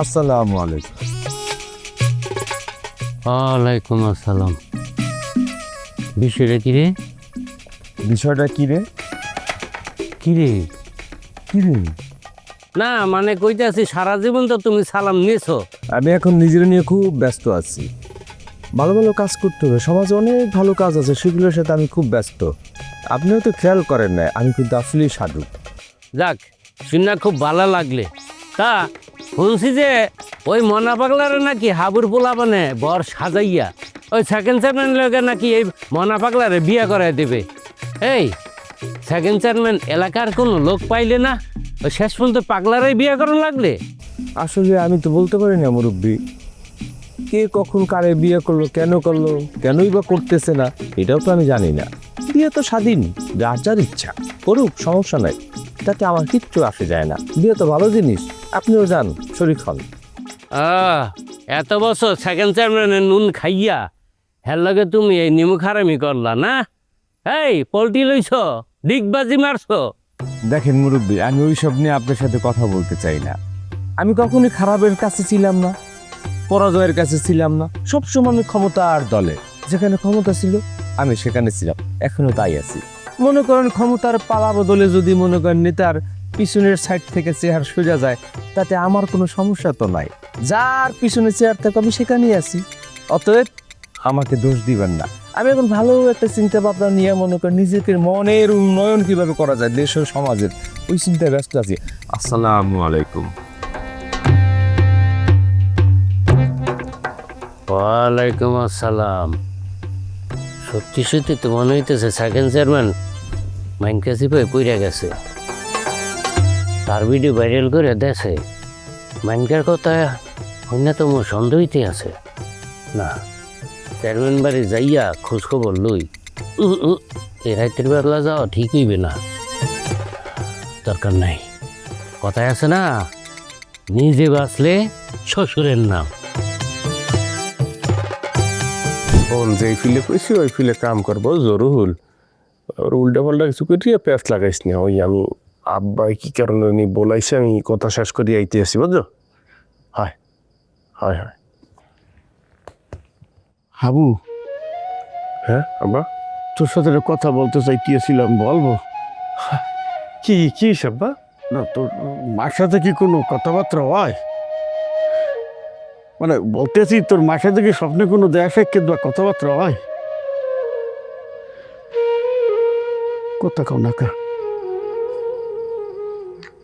আসসালামু আলাইকুম। ওয়ালাইকুম আসসালাম। বিষয়টা কি রে? বিষয়টা কি রে? কি রে? কি রে? না মানে কইতাছি সারা জীবন তো তুমি সালাম নিয়েছো। আমি এখন নিজের নিয়ে খুব ব্যস্ত আছি। ভালো ভালো কাজ করতে হবে। সমাজে অনেক ভালো কাজ আছে সেগুলোর সাথে আমি খুব ব্যস্ত। আপনিও তো খেয়াল করেন না আমি কিন্তু আসলেই সাধু। যাক শুনে খুব ভালো লাগলে। তা, শুনছি যে ওই মনা পাগলারে নাকি হাবুর পোলা মানে বর সাজাইয়া, ওই সেকেন্ড চেয়ারম্যান লোকে নাকি এই মনা পাগলারে বিয়ে করাই দেবে। এই সেকেন্ড চেয়ারম্যান এলাকার কোনো লোক পাইলে না, ওই শেষ পর্যন্ত পাগলারাই বিয়ে করানো লাগলে? আসলে আমি তো বলতে পারি না, মুরব্বী। কে কখন কারে বিয়ে করল, কেন করল, কেনই বা করতেছে না, এটাও তো আমি জানি না। বিয়ে তো স্বাধীন, যার যার ইচ্ছা, করুক, সমস্যা নাই। তাতে আমার কিচ্ছু আসে যায় না। বিয়ে তো ভালো জিনিস আপনিও যান শরীর হন এত বছর সেকেন্ড চেয়ারম্যানের নুন খাইয়া হের লগে তুমি এই নিমু খারামি করলা না? এই পোল্ট্রি লইছ ডিগবাজি মারছো। দেখেন মুরব্বী আমি ওইসব নিয়ে আপনার সাথে কথা বলতে চাই না। আমি কখনোই খারাপের কাছে ছিলাম না পরাজয়ের কাছে ছিলাম না। সবসময় আমি ক্ষমতার দলে যেখানে ক্ষমতা ছিল আমি সেখানে ছিলাম। এখনও তাই আছি। মনে করেন ক্ষমতার পালা বদলে যদি মনে করেন নেতার পিছনের সাইড থেকে চেয়ার সোজা যায়, তাতে আমার কোনো সমস্যা তো নাই। যার পিছনে চেয়ার থাকে আমি সেখানেই আছি। অতএব আমাকে দোষ দিবেন না। আমি এখন ভালো একটা চিন্তা ভাবনা নিয়ে মনে করেন নিজেকে মনের উন্নয়ন কীভাবে করা যায়, দেশ ও সমাজের, ওই চিন্তায় ব্যস্ত আছি। আসসালামু আলাইকুম। ওয়ালাইকুম আসসালাম। সত্যি সত্যি তো মনে হইতেছে সেকেন্ড চেয়ারম্যান মাইন কাছে পেয়ে পইরা গেছে। তার ভিডিও ভাইরাল করে দেশে মাইনকার কথা অন্য তো মোর সন্দেহইতে আছে। না, চেয়ারম্যান বাড়ি যাইয়া খোঁজ খবর লই এই রাতের বেলা যাওয়া ঠিক হইবে না। দরকার নাই। কথায় আছে না, নিজে বাঁচলে শ্বশুরের নাম। ফোন যেই ফিলে কইছি, ওই ফিলে কাম করব জরুর আর উল্টা পাল্টা কিছু করিয়া প্যাঁচ লাগাইস না। ওই আমি আব্বাই কি কারণে উনি বলাইছে আমি কথা শেষ করে আইতে আসি বুঝছ? হয় হয় হয়। হাবু। হ্যাঁ আব্বা? তোর সাথে একটা কথা বলতে চাইতেছিলাম বলব? কি কি সাব্বা না তোর মার সাথে কি কোনো কথাবার্তা হয়? মানে বলতেছি তোর মার সাথে কি স্বপ্নে কোনো দেখা সাক্ষাৎ বা কথাবার্তা হয়? কথা কও না কা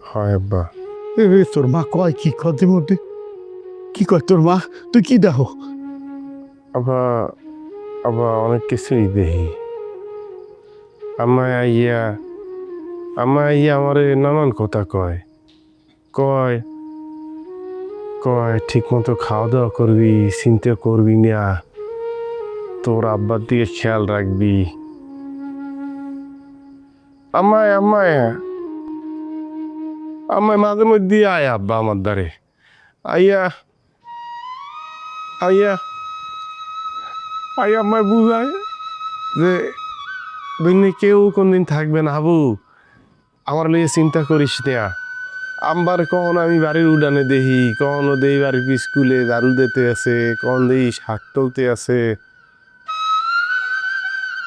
হয় আব্বা। এ তোর মা কয় কি কদে মধ্যে কি কয় তোর মা? তুই কি দেখো? আব্বা আব্বা অনেক কিছুই দেখি। আমায় আইয়া আমায় আইয়া আমারে নানান কথা কয়। কয় কয় ঠিক মতো খাওয়া দাওয়া করবি চিন্তা করবি না। তোর আব্বার দিকে খেয়াল রাখবি। আমায় আমায় আমায় মাঝে মধ্যে আয় আব্বা আমার দ্বারে। আইয়া আইয়া আইয়া আমায় বুঝায় যে দুনিয়া কেউ কোনদিন থাকবে না। হাবু, আমার লিয়ে চিন্তা করিস না। আমবার কখনো আমি বাড়ির উডানে দেখি, কখনো দেই বাড়ির স্কুলে দারু দিতে আছে কখন দেই শাক তুলতে আছে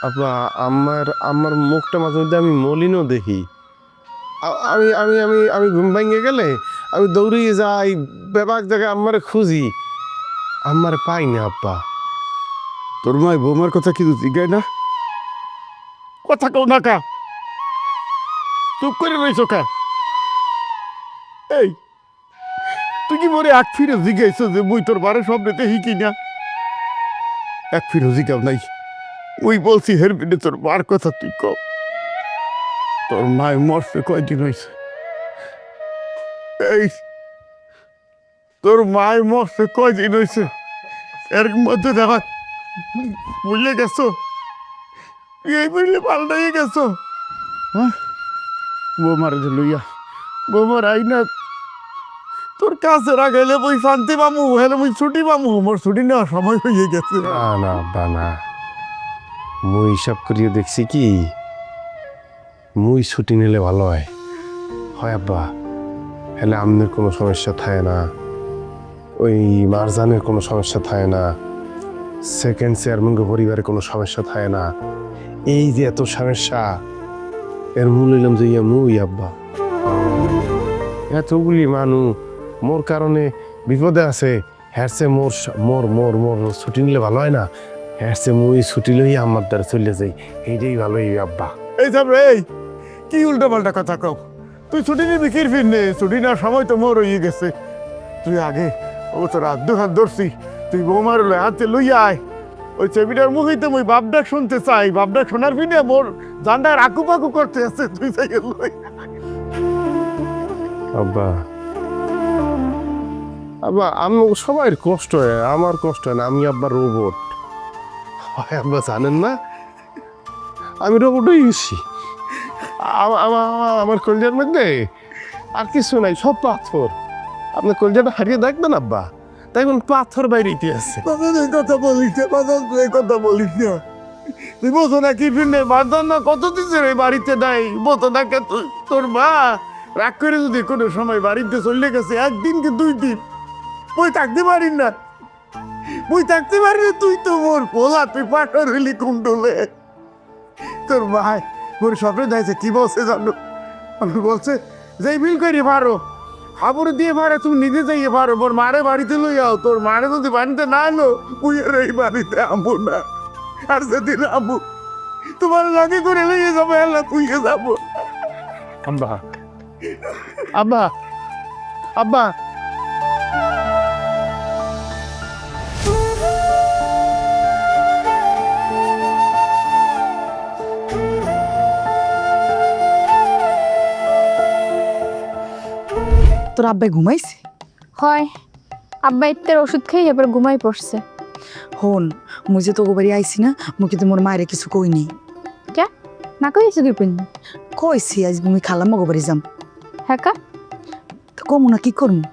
আপা আমার আমার মুখটা মাঝে মধ্যে আমি মলিনও দেখি। আমি আমি আমি আমি ঘুম ভেঙে গেলে আমি দৌড়িয়ে যাই বেবাক জায়গায় আমার খুঁজি। আমার পাই না আব্বা তোর মায় বৌমার কথা কিন্তু জিগায় না? কথা কও না কা। চুপ করে রইছো কা। এই তুই কি মরে এক ফিরে জিগাইছো যে মুই তোর বারে স্বপ্নেতে হিকি না? এক ফিরে জিগাও নাই। মুই বলছি, হের বিনে তোর মার কথা তুই কও। তোর মায় মরছে কয়দিন হয়েছে এই, তোর মায় মরছে কয়দিন হয়েছে এর মধ্যে দেখা বুঝলে গেছো? এই বুঝলে পাল্টাই গেছো? হ্যাঁ বৌমার যে লইয়া। বৌমার আই না। তোর কাছে রাখাইলে বই শান্তি পামু হেলে মুই ছুটি পামু, মোর ছুটি নেওয়ার সময় হয়ে গেছে। না না না মুই হিসাব করিয়ে দেখছি কি, মুই ছুটি নিলে ভালো হয়। হয় আব্বা, হলে আমনের কোনো সমস্যা থাকে না। ওই মারজানের কোনো সমস্যা থাকে না। সেকেন্ড চেয়ারম্যানকে পরিবারের কোনো সমস্যা থাকে না। এই যে এত সমস্যা, এর মূল হইলাম যে ইয়া মুই, আব্বা। এতগুলি মানুষ মোর কারণে বিপদে আছে। হ্যারসে মোর মোর মোর মোর ছুটি নিলে ভালো হয় না। হ্যারসে মুই ছুটি লই আমার দ্বারা চলে যাই। এইটাই ভালো এই আব্বা। এই সব রে কি উল্টো পাল্টা কথা কও? তুই ছুটি নিবি কির ফিরনে? ছুটি না সময় তো মোর হয়ে গেছে। তুই আগে ও তোর হাত দু হাত ধরছি। তুই বৌমার লয় হাতে লইয়া আয়। ওই চেবিটার মুখেই তো মুই বাপডাক শুনতে চাই। বাপডাক শোনার ফিনে মোর জান্ডার আকু পাকু করতে আছে। তুই চাই লই আব্বা। আব্বা আমি সবাই কষ্ট হয়। আমার কষ্ট হয় না। আমি আব্বা রোবট হয় আব্বা জানেন না? আমি রোবট গেছি আম- আমা- আমা- আমার কলজার মধ্যে আর কিছু নাই, সব পাথর। আপনার কলজাটা হারিয়ে দেখবেন, আব্বা। দেখবেন পাথর বাইরে এই কথা বলিস কথা বলিস না। তুই বসো না কি ফিরনে বাজান না, কত দিচ্ছে রে বাড়িতে নাই? বসো না কে তুই তোর মা? রাগ করে যদি কোনো সময় বাড়িতে চলে গেছে, একদিন কি দুই দিন? তুই থাকতে পারি না। তুই থাকতে পারি তুই তো মোর পোলা তুই পাঠার হইলি কুণ্ডলে। তোর ভাই মোর স্বপ্নে যাইছে কি বলছে জানো? আমি বলছে যে বিল করে পারো হাবুরে দিয়ে পারে তুমি নিজে যাইয়ে পারো মোর মারে বাড়িতে লই আও। তোর মারে যদি বাড়িতে না এলো উইয়ের এই বাড়িতে আমবো না। আর সেদিন আমবো তোমার লাগে করে লইয়ে যাব আল্লাহ তুইয়ে যাব। আব্বা। আব্বা আব্বা। তোর আব্বাই ঘুমাইছে? হয়। আব্বা ইত্তের ওষুধ খেয়ে এবার ঘুমাই পড়ছে। হন মুই যে তোকে বাড়ি আইছি না মুই কিন্তু মোর মায়ের কিছু কইনি কে না কইছে কি পিন কইছি আজ মুই খালাম মগো বাড়ি যাম। হ্যাঁ কা? তো কমু না কি করমু?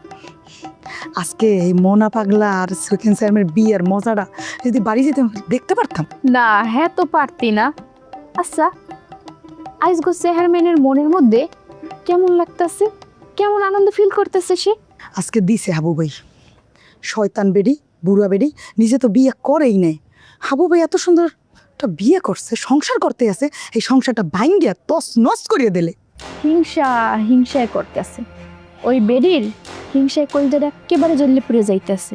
আজকে এই মোনা পাগলা আর সেকেন্ড স্যারের বিয়ের মজাটা যদি বাড়ি যেতে দেখতে পারতাম। না হ্যাঁ তো পারতি না। আচ্ছা আইস গো চেহারম্যানের মনের মধ্যে কেমন লাগতেছে? কেমন আনন্দ ফিল করতেছে সে? আজকে দিছে হাবু ভাই। শয়তান বেডি বুড়া বেডি নিজে তো বিয়ে করেই নেই। হাবু ভাই এত সুন্দর একটা বিয়ে করছে সংসার করতে আছে এই সংসারটা ভাঙ্গিয়া তস নস করিয়ে দিলে। হিংসা হিংসায় করতেছে। ওই বেডির হিংসায় কলজাটা একেবারে জ্বললে পুড়ে যাইতেছে।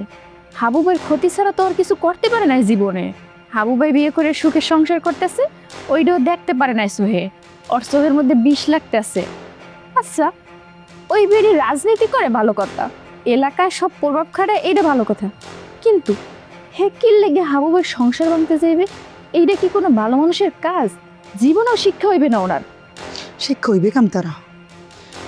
হাবুবের ক্ষতি ছাড়া তো আর কিছু করতে পারে না জীবনে। হাবুবাই বিয়ে করে সুখে সংসার করতেছে ওইটাও দেখতে পারে না সোহে। ওর সোহের মধ্যে বিষ লাগতেছে। আচ্ছা ওই বেডি রাজনীতি করে ভালো কথা। এলাকায় সব প্রভাব খাড়ে এটা ভালো কথা। কিন্তু হে কিল লেগে হাবুবের সংসার ভাঙতে যাইবে এইটা কি কোনো ভালো মানুষের কাজ? জীবনেও শিক্ষা হইবে না ওনার। শিক্ষা হইবে কাম তারা?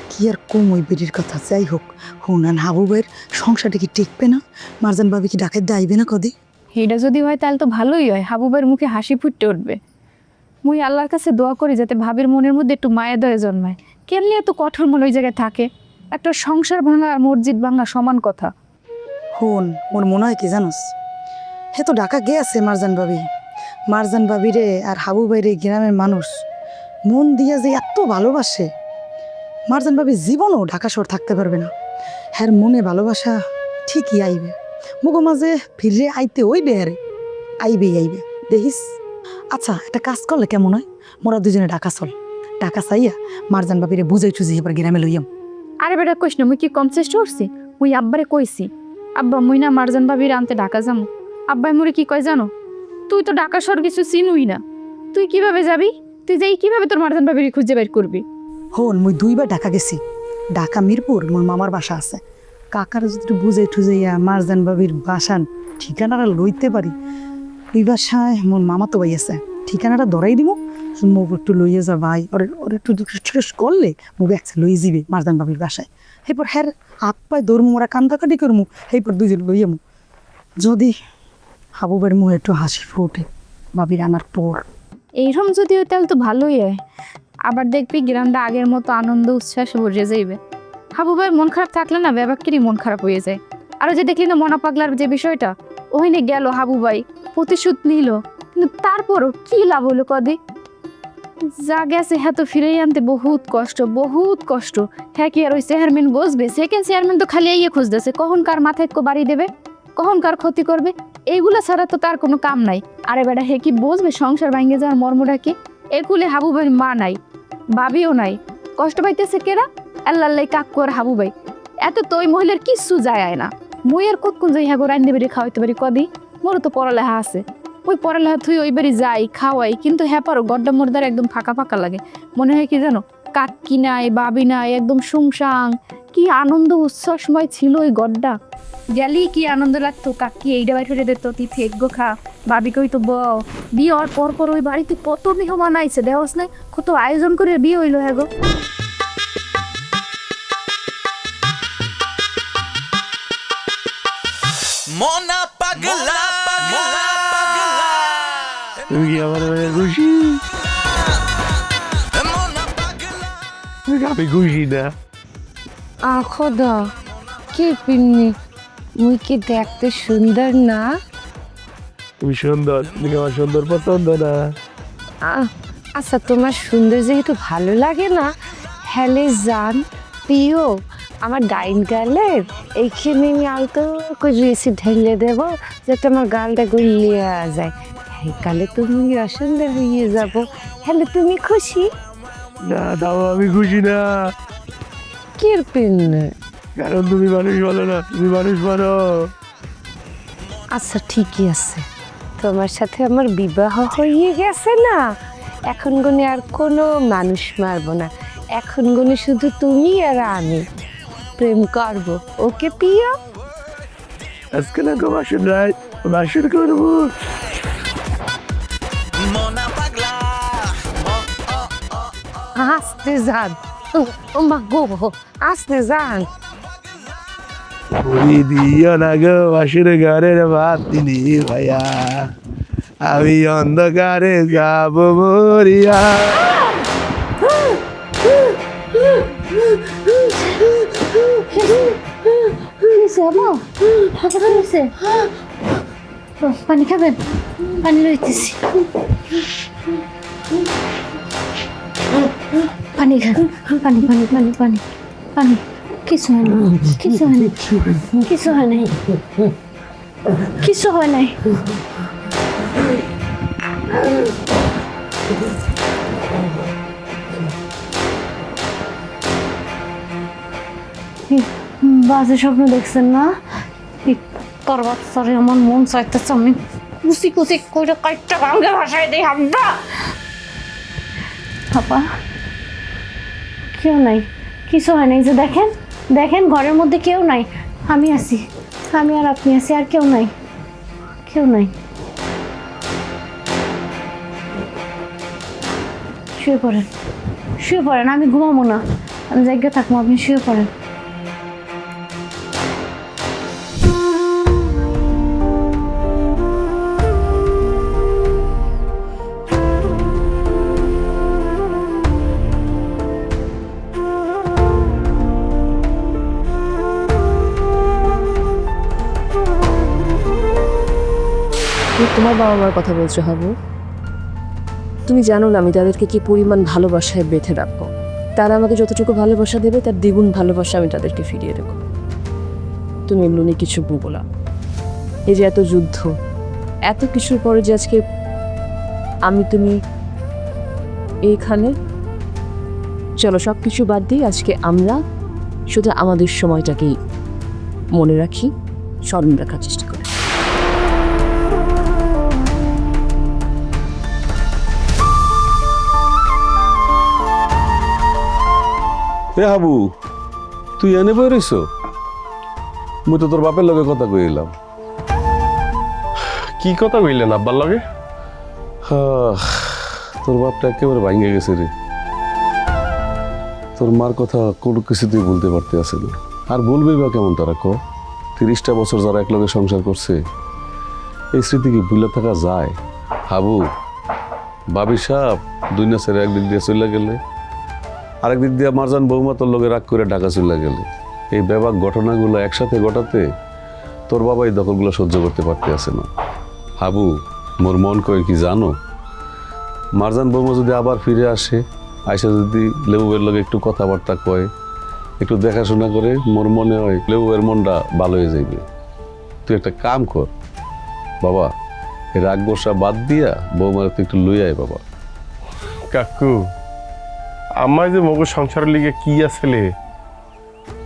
কি আর কম ওই বেডির কথা? যাই হোক হুনান হাবুবের সংসারটা কি টিকবে না? মারজান ভাবি কি ডাকাত আইবে না কদি? এইটা যদি হয় তাহলে তো ভালোই হয়। হাবুবের মুখে হাসি ফুটতে উঠবে। মুই আল্লাহর কাছে দোয়া করি যাতে ভাবির মনের মধ্যে একটু মায়া দয়া জন্মায়। কেনলে এত কঠোর মন ওই জায়গায় থাকে? একটা সংসার ভাঙা আর মসজিদ ভাঙা সমান কথা। হন মোর মনে হয় কি জানোস? হে তো ঢাকা গেছে মারজান বাবি। মারজান ভাবি রে আর হাবু বাইরে গ্রামের মানুষ মন দিয়া যে এত ভালোবাসে। মারজান ভাবি জীবনও ঢাকা শহর থাকতে পারবে না। হ্যার মনে ভালোবাসা ঠিকই আইবে। মুগো মাঝে ফিরে আইতে ওই বেহারে আইবেই আইবে। দেখিস? আচ্ছা একটা কাজ করলে কেমন হয়? মোরা দুজনে ঢাকা চল। ঢাকা চাইয়া মারজান ভাবিরে বুঝাই টুঝি এবার গ্রামে লইয়াম। আরে বেটা কইস না মুই কি কম চেষ্টা করছি? মুই আব্বারে কইছি আব্বা মুই না মারজান ভাবির আনতে ঢাকা যাব আব্বাই মুরে কি কয় জানো? তুই তো ঢাকা শহর কিছু চিনুই না। তুই কীভাবে যাবি? তুই যাই কীভাবে তোর মারজান ভাবির খুঁজে বের করবি? হন মুই দুইবার ঢাকা গেছি। ঢাকা মিরপুর মোর মামার বাসা আছে। কাকার যদি একটু বুঝে টুজাইয়া মারজান বাবির বাসান ঠিকানাটা লইতে পারি ওই বাসায় মোর মামা তো ভাই আছে। ঠিকানাটা ধরাই দিব মোক একটু লইয়ে যা ভাই, ওরে ওরে একটু শেষ করলে মোক একসে লই যাবে মারজান বাবির বাসায়। এরপর হ্যার হাত পায়ে দৌড়মু, ওরা কান্দাকাটি করমু এরপর দুজন লইয়ামু যদি হাবুবের মুখে একটু হাসি ফুটে, বাবির আনার পর। এইরকম যদি হয় তাহলে তো ভালোই হয়। আবার দেখবি গ্রামটা আগের মতো আনন্দ, উচ্ছ্বাস ভরে যাইবে। হাবু ভাই মন খারাপ থাকলে না ব্যাপারকেরই মন খারাপ হয়ে যায়। আরও যে দেখলি না মনা পাগলার যে বিষয়টা ওখানে গেল হাবু ভাই প্রতিশোধ নিল। কিন্তু তারপরও কি লাভ হলো কদি যা গেছে হ্যাঁ তো ফিরেই আনতে বহুত কষ্ট বহুত কষ্ট। হ্যাঁ কি আর ওই চেয়ারম্যান বসবে? সেকেন্ড চেয়ারম্যান তো খালি ইয়ে খুঁজতেছে, কখন কার মাথায় বাড়ি দেবে? কখন কার ক্ষতি করবে? এইগুলা ছাড়া তো তার কোনো কাম নাই। আরে বেটা, হে কি বসবে? সংসার ভাঙ্গে যাওয়ার মর্মটা কি? একুলে হাবু ভাই মা নাই, বাবিও নাই। কষ্ট পাইতেছে কেরা? আল্লাহ আল্লাহ কাকু আর হাবু ভাই। এত তো ওই মহিলার কিচ্ছু যায় না। আর কতক্ষণ যাই হ্যাঁ রান্ধতে পারি খাওয়াইতে পারি? কদি মোরও তো পড়ালেখা আছে। ওই পড়ালেখা থুই ওই বাড়ি যাই, খাওয়াই। কিন্তু হ্যাঁ পারো গড্ডা মোরদার একদম ফাঁকা ফাঁকা লাগে। মনে হয় কি জানো? কাকি নাই, বাবি নাই, একদম সুংসাং কি আনন্দ উচ্ছ্বাসময় ছিল ওই গড্ডা। গেলি কি আনন্দ লাগতো? কাকি এইটা বাইরে ফেলে দিত তুই ফেকগো খা। বাবি কই তো বউ বিয়ে হওয়ার পর পর ওই বাড়িতে কত মেহমান আইছে দেওয়াস নাই? কত আয়োজন করে বিয়ে হইল হ্যাঁ গো। Mona তুমি কি আমার মানে খুশি? আমি খুশি না। আখোদা কি পিন্নি মুই কি দেখতে সুন্দর না? তুমি সুন্দর তুমি আমার সুন্দর পছন্দ না। আচ্ছা তোমার সুন্দর যেহেতু ভালো লাগে না হ্যালে জান প্রিয় আমার ডাইন গালের এইখানে আমি আলতো করে রেসি ঢেলে দেব যাতে আমার গালটা গলিয়ে যায়। কালে তুমি অসুন্দর হয়ে যাব। হ্যালে তুমি খুশি? না তাও আমি খুশি না। কি পিন্নি কারণ তুমি মানুষ বলো না তুমি মানুষ বলো। আচ্ছা ঠিকই আছে। তোমার সাথে আমার বিবাহ হয়ে গেছে না? এখন গুনে আর কোনো মানুষ মারবো না। এখন গুনে শুধু তুমি আর আমি। প্রেম করব। ওকে প্রিয়? আজকে না গো বাসন রায় বাসন করব। আসতে যান ও মা গো আসতে যান পুরি দিও না গো বাসুর ঘরের দিলি ভাইয়া আমি অন্ধকারে যাব মরিয়া পানি খাবেন পানি লইতেছি পানি খান পানি পানি পানি পানি কিছু হয় না কিছু হয় না কিছু হয় নাই, কিছু হয় নাই। বাজে স্বপ্ন দেখছেন না? তোর বাচ্চারে আমার মন চাইতেছে, আমি কুচি কুচি করে কয়েকটা গাঙ্গে ভাষায় দিই হাবটা বাবা কেউ নাই। কিছু হয় নাই যে দেখেন দেখেন ঘরের মধ্যে কেউ নাই। আমি আছি, আমি আর আপনি আছি, আর কেউ নাই কেউ নাই। শুয়ে পড়েন শুয়ে পড়েন, আমি ঘুমাবো না। আমি জায়গা থাকব, আপনি শুয়ে পড়েন। তোমার বাবা মার কথা বলছো, হাবু? তুমি জানো না আমি তাদেরকে কি পরিমাণ ভালোবাসায় বেঁধে রাখব। তারা আমাকে যতটুকু ভালোবাসা দেবে, তার দ্বিগুণ ভালোবাসা আমি তাদেরকে ফিরিয়ে দেবো। তুমি এগুলো নিয়ে কিছু বলব না। এই যে এত যুদ্ধ, এত কিছুর পরে যে আজকে আমি তুমি এইখানে, চলো সব কিছু বাদ দিয়ে আজকে আমরা শুধু আমাদের সময়টাকেই মনে রাখি, স্মরণ রাখার চেষ্টা এ হাবু তুই এনে বই রইছ? মুই তো তোর বাপের লগে কথা কইলাম কি কথা কইলেন আব্বার লগে? তোর বাপটা একেবারে ভাঙে গেছে রে তোর মার কথা কোনো কিছুতেই বলতে পারতে আছে না আর বলবে বা কেমন তারা ক? তিরিশটা বছর যারা একলগে সংসার করছে এই স্মৃতি কি ভুলে থাকা যায়? হাবু বাবি সাপ দুই না ছেড়ে একদিক দিয়ে চলে গেলে। আরেক দিক দিয়ে মারজান বৌমা লগে রাগ করে ঢাকা চলে গেলে। এই ব্যাপক ঘটনাগুলো একসাথে ঘটাতে তোর বাবা এই দখলগুলো সহ্য করতে পারতে আসে না। হাবু, মোর মন কয় কি জানো? মারজান বৌমা যদি আবার ফিরে আসে, আইসা যদি লেবুবের লগে একটু কথাবার্তা কয়, একটু দেখাশোনা করে, মোর মনে হয় লেবুবের মনটা ভালো হয়ে যাইবে। তুই একটা কাম কর। বাবা রাগ গোসা বাদ দিয়া বৌমার তুই একটু লই আয় বাবা। কাকু আমার যে মগু সংসারের লিগে কি আসলে?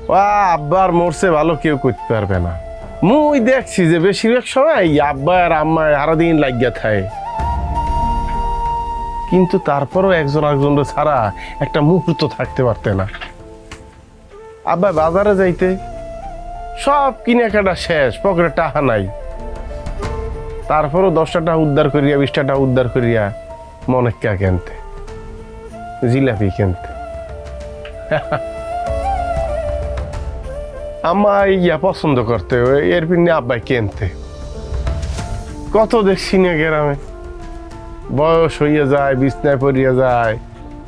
ও আব্বার মরছে ভালো কেউ করতে পারবে না। মুই দেখছি যে বেশিরভাগ সময় আব্বা আর আম্মা সারাদিন লাগিয়া থাকে। কিন্তু তারপরও একজন একজন ছাড়া একটা মুহূর্ত থাকতে পারতে না। আব্বা বাজারে যাইতে সব কেনাকাটা শেষ, পকেটে টাকা নাই। তারপরও দশটা টাকা উদ্ধার করিয়া, বিশটা টাকা উদ্ধার করিয়া মনে মনেকা কিনতে? জিলাপি কিনতে আম্মা ইয়া পছন্দ করতে এর পিনে আব্বাই কিনতে? কত দেখছি না গ্রামে? বয়স হইয়া যায়, বিছনায় পড়িয়া যায়,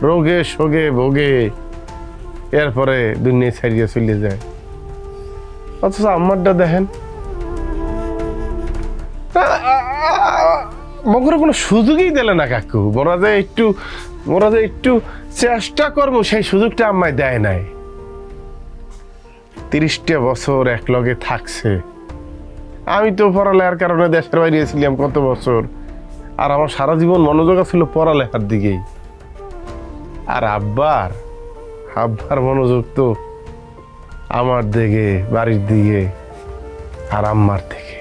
রোগে শোগে ভোগে, এরপরে দুনিয়া ছাড়িয়ে চলে যায়। অথচ আম্মারটা দেখেন মগরে কোনো সুযোগই দিলে না কাকু। মোরা যে একটু মোরা যে একটু চেষ্টা করব, সেই সুযোগটা আমায় দেয় নাই। তিরিশটা বছর এক লগে থাকছে। আমি তো পড়ালেখার কারণে দেশের বাইরে ছিলাম কত বছর। আর আমার সারা জীবন মনোযোগ ছিল পড়ালেখার দিকেই। আর আব্বার আব্বার মনোযোগ তো আমার দিকে, বাড়ির দিকে আর আম্মার থেকে।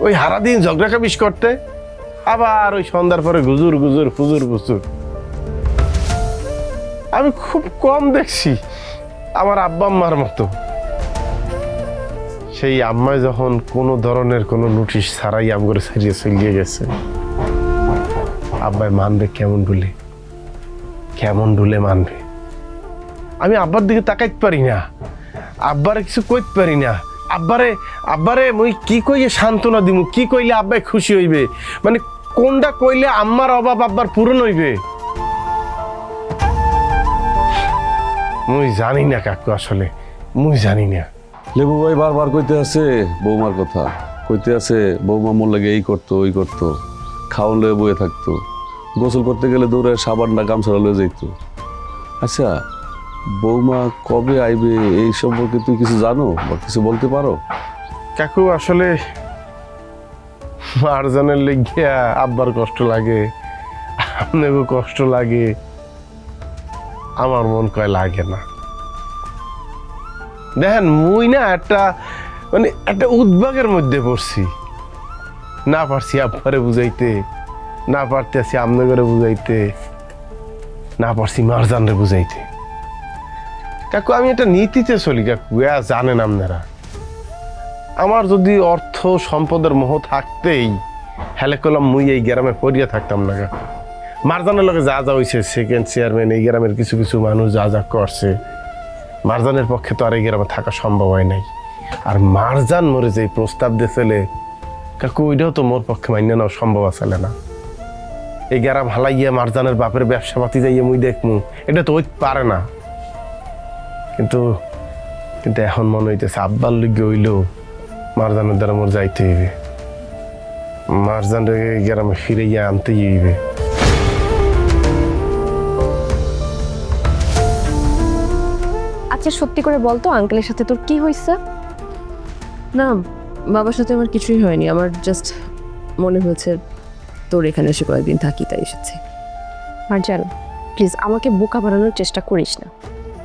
ওই সারাদিন ঝগড়া কাবিস করতে আবার ওই সন্ধ্যার পরে গুজুর গুজুর, ফুজুর ফুজুর। আমি খুব কম দেখছি আমার আব্বা আম্মার মতো। সেই আম্মায় যখন কোনো ধরনের কোনো নোটিশ ছাড়াই আম করে ছাড়িয়ে চলিয়ে গেছে, আব্বাই মানবে কেমন ডুলে কেমন ডুলে মানবে। আমি আব্বার দিকে তাকাইতে পারি না, আব্বারে কিছু কইতে পারি না। আব্বারে আব্বারে মুই কি কইয়ে সান্ত্বনা দিমু, কি কইলে আব্বাই খুশি হইবে? মানে কোনটা কইলে আম্মার অভাব আব্বার পূরণ হইবে? মুই জানি না কাকু আসলে মুই জানি না। লেবু ভাই বারবার কইতে আছে বৌমার কথা। কইতে আছে বৌমা মোর লাগে এই করতো ওই করতো খাওয়ান লয়ে বয়ে থাকতো। গোসল করতে গেলে দৌড়ে সাবানটা গামছাড়া লয়ে যাইতো। আচ্ছা বৌমা কবে আইবে এই সম্পর্কে তুই কিছু জানো বা কিছু বলতে পারো? কাকু আসলে মারজানের লেগিয়া আব্বার কষ্ট লাগে, আপনাকেও কষ্ট লাগে, আমার মন কয় লাগে না। দেখেন, মুই না একটা মানে একটা উদ্বেগের মধ্যে পড়ছি। না পারছি আব্বারে বুঝাইতে, না পারতে পারতেছি আমনগরে বুঝাইতে, না পারছি মারজানরে বুঝাইতে। কাকু, আমি একটা নীতিতে চলি, কাকু জানেন আপনারা। আমার যদি অর্থ সম্পদের মোহ থাকতেই হেলে কলম মুই এই গ্রামে পড়িয়া থাকতাম না মারজানের লগে যা যা হয়েছে সেকেন্ড চেয়ারম্যান এই গ্রামের কিছু কিছু মানুষ যা যা করছে, মারজানের পক্ষে তো আর এই গ্রামে থাকা সম্ভব হয় নাই। আর মারজান মরে যে প্রস্তাব দিয়েছিলে কাকু, ওইটাও তো মোর পক্ষে মান্য নেওয়া সম্ভব আসলে না এই গ্রাম হালাইয়া মারজানের বাপের ব্যবসা পাতি যাইয়ে মুই দেখমু, এটা তো ওই পারে না। কিন্তু কিন্তু এখন মনে হইতেছে আব্বার লিগে হইলেও মারজানের দ্বারা মোর যাইতে হইবে। মারজান গ্রামে ফিরে গিয়ে আনতেই হইবে। আচ্ছা সত্যি করে বলতো আঙ্কেলের সাথে তোর কি হয়েছে না বাবার সাথে আমার কিছুই হয়নি। আমার জাস্ট মনে হয়েছে তোর এখানে এসে কয়েকদিন থাকি তাই এসেছে। আর মার্জান প্লিজ আমাকে বোকা বানানোর চেষ্টা করিস না।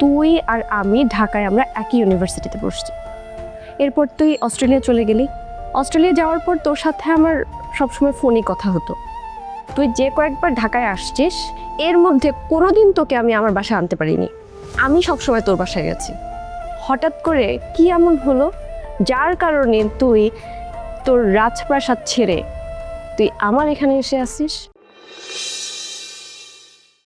তুই আর আমি ঢাকায় আমরা একই ইউনিভার্সিটিতে পড়ছি। এরপর তুই অস্ট্রেলিয়া চলে গেলি। অস্ট্রেলিয়া যাওয়ার পর তোর সাথে আমার সবসময় ফোনে কথা হতো। তুই যে কয়েকবার ঢাকায় আসছিস, এর মধ্যে কোনোদিন তোকে আমি আমার বাসায় আনতে পারিনি। আমি সবসময় তোর বাসায় গেছি। হঠাৎ করে কি এমন হলো? যার কারণে তুই তোর রাজপ্রাসাদ ছেড়ে তুই আমার এখানে এসে আসিস?